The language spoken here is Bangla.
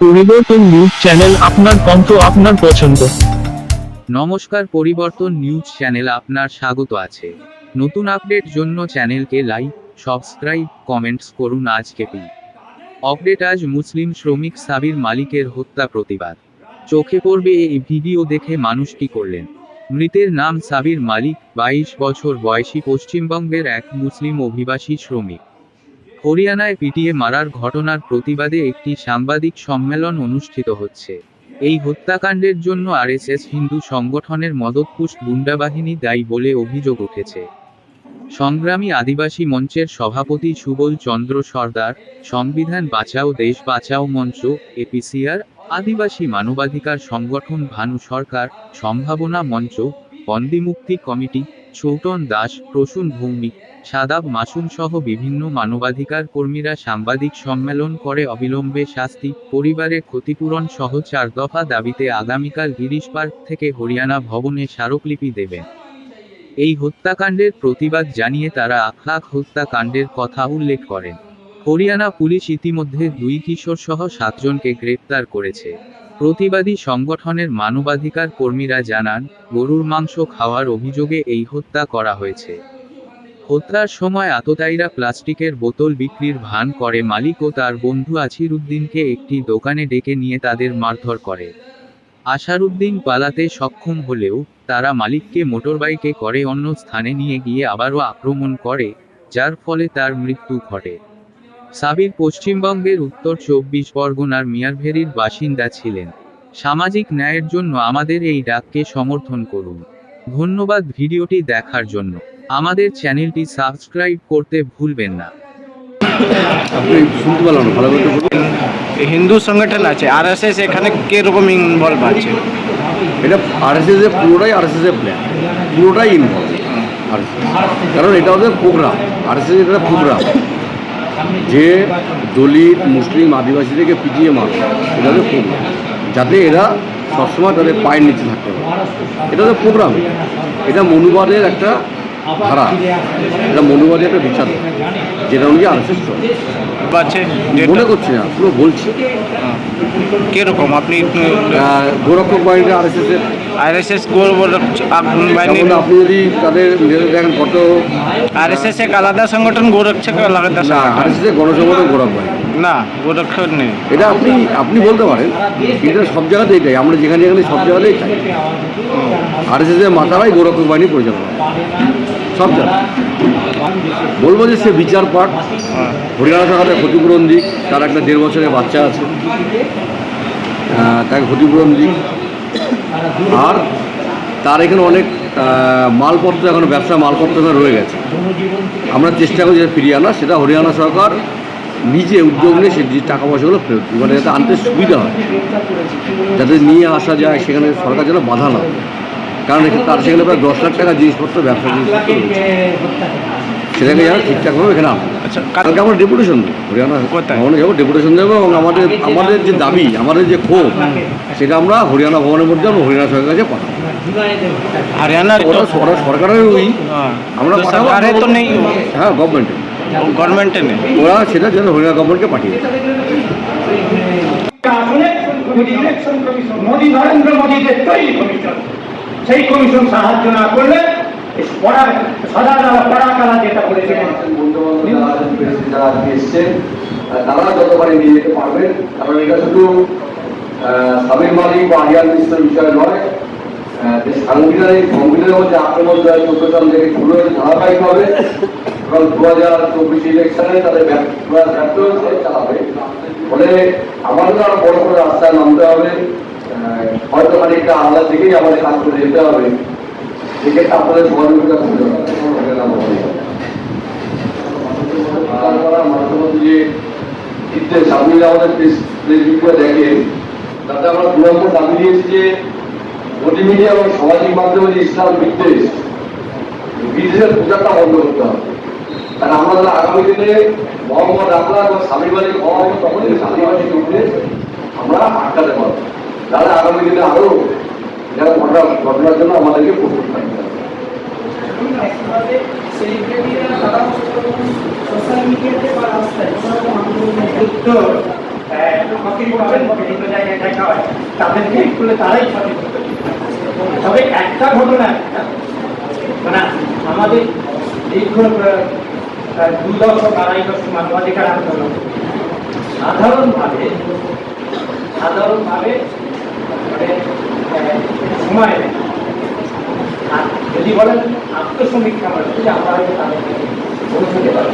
পরিবর্তন নিউজ চ্যানেল আপনার কণ্ঠ আপনার পছন্দ। নমস্কার, পরিবর্তন নিউজ চ্যানেল আপনার স্বাগত আছে। নতুন আপডেট জন্য চ্যানেলকে লাইক, সাবস্ক্রাইব, কমেন্টস করুন আজকে পি আপডেট আজ মুসলিম শ্রমিক সাবির মালিকের হত্যা প্রতিবাদ। চোখে পড়বে এই ভিডিও দেখে মানুষ কি করলেন? মৃতের নাম সাবির মালিক, বাইশ বছর বয়সী পশ্চিমবঙ্গের এক মুসলিম অভিবাসী শ্রমিক। হরিয়ানায় পিটিয়ে মারার ঘটনার প্রতিবাদে একটি সাংবাদিক সম্মেলন অনুষ্ঠিত হচ্ছে। এই হত্যাকাণ্ডের জন্য আরএসএস হিন্দু সংগঠনের মদতপুষ্ট গুন্ডাবাহিনী দায়ী বলে অভিযোগ উঠেছে। সংগ্রামী আদিবাসী মঞ্চের সভাপতি সুবল চন্দ্র সর্দার, সংবিধান বাঁচাও, দেশ বাঁচাও মঞ্চ এপিসিআর আদিবাসী মানবাধিকার সংগঠন ভানু সরকার, সম্ভাবনা মঞ্চ, বন্দিমুক্তি কমিটি চৌটন দাস, প্রসূন ভৌমিক, সাদাব মাসুম সহ বিভিন্ন মানবাধিকার কর্মীরা সাংবাদিক সম্মেলন করে অবিলম্বে শাস্তি পরিবারের ক্ষতিপূরণ সহ চার দফা দাবিতে আগামীকাল গিরিশ পার্ক থেকে হরিয়ানা ভবনে স্মারকলিপি দেবেন এই হত্যাকাণ্ডের প্রতিবাদ জানিয়ে তারা আখলাখ হত্যাকাণ্ডের কথা উল্লেখ করেন। হরিয়ানা পুলিশ ইতিমধ্যে দুই কিশোর সহ সাতজনকে গ্রেপ্তার করেছে। প্রতিবাদী সংগঠনের মানবাধিকার কর্মীরা জানান, গরুর মাংস খাওয়ার অভিযোগে এই হত্যা করা হয়েছে। হত্যার সময় আততায়ীরা প্লাস্টিকের বোতল বিক্রির ভান করে, মালিক ও তার বন্ধু আছিরুদ্দিনকে একটি দোকানে ডেকে নিয়ে তাদের মারধর করে। আশারুদ্দিন পালাতে সক্ষম হলেও, তারা মালিককে মোটরবাইকে করে অন্য স্থানে নিয়ে গিয়ে আবারও আক্রমণ করে, যার ফলে তার মৃত্যু ঘটে। সাবির পশ্চিমবঙ্গের উত্তর চব্বিশ পরগনার মিয়ারভেরির বাসিন্দা ছিলেন। সামাজিক ন্যায়ের জন্য আমাদের এই ডাককে সমর্থন করুন। ধন্যবাদ ভিডিওটি দেখার জন্য। আমাদের চ্যানেলটি সাবস্ক্রাইব করতে ভুলবেন না। আপনি শুনতে পারলাম না ভালো করে বলুন। হিন্দু সংগঠন আছে আর এস এস এখানে কীরকম ইনভলভ আছে? এটা আরএসএস এর পুরোটাই আরএসএস এর প্ল্যান পুরোটাই ইনভলভ কারণ এটা ওদের প্রোগ্রাম আরএসএস একটা প্রোগ্রাম যে দলিত মুসলিম আদিবাসীদেরকে পিটিয়ে মার এটা ওদের প্রোগ্রাম যাতে এরা সবসময় তাদের পায়ের নিচে থাকতে পারে। এটা তো প্রোগ্রাম। এটা মনুবাদের একটা ধারা। এটা মনুবাদের একটা বিচার যেটা অনুযায়ী আরএসএস চলে আছে মনে করছি না পুরো বলছি। কীরকম? আপনি গোরক্ষক আরএসএস এর আর এস এস বাহিনী যেমন আপনি যদি তাদের দেখেন কত আর এস এস এক আলাদা সংগঠন গোরক্ষক আলাদা আরএসএস গণসংগঠন গোরখ বাহিনী। না গোরক্ষক নেই। এটা আপনি আপনি বলতে পারেন এটা সব জায়গাতেই তাই। আমরা যেখানে যেখানে সব জায়গাতেই তাই। আরএসএস এর মাথারাই গোরক্ষক বাহিনী পরিচালনা। সব জায়গায় বলব যে সে বিচার পাঠ। হরিয়ানা সরকারের ক্ষতিপূরণ দিক, তার একটা দেড় বছরের বাচ্চা আছে। তাকে ক্ষতিপূরণ দিক। আর তার এখানে অনেক মালপত্র, এখন ব্যবসা মালপত্র এখানে রয়ে গেছে। আমরা চেষ্টা করি যেটা ফিরিয়ে আনা সেটা হরিয়ানা সরকার নিজে উদ্যোগ নিয়ে সে টাকা পয়সাগুলো ফেরত মানে যাতে আনতে সুবিধা হয়। যাতে নিয়ে আসা যায়, সেখানে সরকার যেন বাধা না কারণ তার সেখানে প্রায় দশ লাখ টাকা জিনিসপত্র ব্যবসা জিনিসপত্র সেটাকে যেন ঠিকঠাকভাবে এখানে আচ্ছা কালকে আমরা ডেপুটেশন দেবো হরিয়ানা? ভবনে যাব ডেপুটেশন দেবো এবং আমাদের আমাদের যে দাবি আমাদের যে ক্ষোভ সেটা আমরা হরিয়ানা ভবনের মধ্যে আমরা হরিয়ানা সরকারের কাছে পাঠাবো। হরিয়ানার তো ওরা ওরা সরকারের ওই হ্যাঁ, আমরা তো নেই। হ্যাঁ গভর্নমেন্টে গভর্নমেন্টে নেই। ওরা সেটা যেন হরিয়ানা গভর্নমেন্টকে পাঠিয়ে ইলেকশন কমিশন মোদী নরেন্দ্র মোদীদের তৈরি কমিশন। সেই কমিশন সাহায্য না করলে এই পড়া সদা দ্বারা পড়া কালা যেটা বলেছে যারা আছেন, প্রেসিডেন্ট যারা আজকে এসছেন, তারা নিয়ে যেতে পারবেন কারণ এটা শুধু সাবির বা আরিয়ান মিশ্রের বিষয় নয়। যে সাংবিধানিক সংবিধানের মধ্যে আক্রমণ দু হাজার চোদ্দ সাল থেকে শুরু হয়েছে ধারাবাহিকভাবে এবং দু হাজার চব্বিশ ইলেকশনে তাদের ব্যর্থ চালাবে। ফলে আমাদের আরও বড় করে রাস্তায় নামতে হবে। হয়তো খানিকটা আলাদা দিকেই আমাদের কাজ করে যেতে হবে। সেক্ষেত্রে আপনাদের সহযোগিতা মধ্যে যে চিত্রে সামনে আমাদের প্রেস প্রেস দেখে তাতে আমরা দু নম্বর দাবি যে মোদী মিডিয়া সামাজিক মাধ্যমে যে ইসলাম বিদ্বেষ বিদ্বেষের প্রচারটা বন্ধ করতে হবে কারণ আমরা যারা আগামী দিনে মোহাম্মদ আকলা এবং স্বামী মালিক হওয়া তখনই স্বামীবাদী উঠে আমরা আটকাতে পারব তাহলে আগামী দিনে আরও যারা ঘটনা ঘটনার জন্য আমাদেরকে প্রস্তুত থাকতে হবে। তাদেরকে তারাই। তবে একটা ঘটনা একটা, মানে আমাদের দীর্ঘ দু দশক আড়াই দশক মানবাধিকার আন্দোলন সাধারণভাবে সাধারণভাবে সময়। নেয় আর যদি বলেন আত্মসমীক্ষা মানে আমরা হয়তো তাদেরকে পৌঁছতে পারি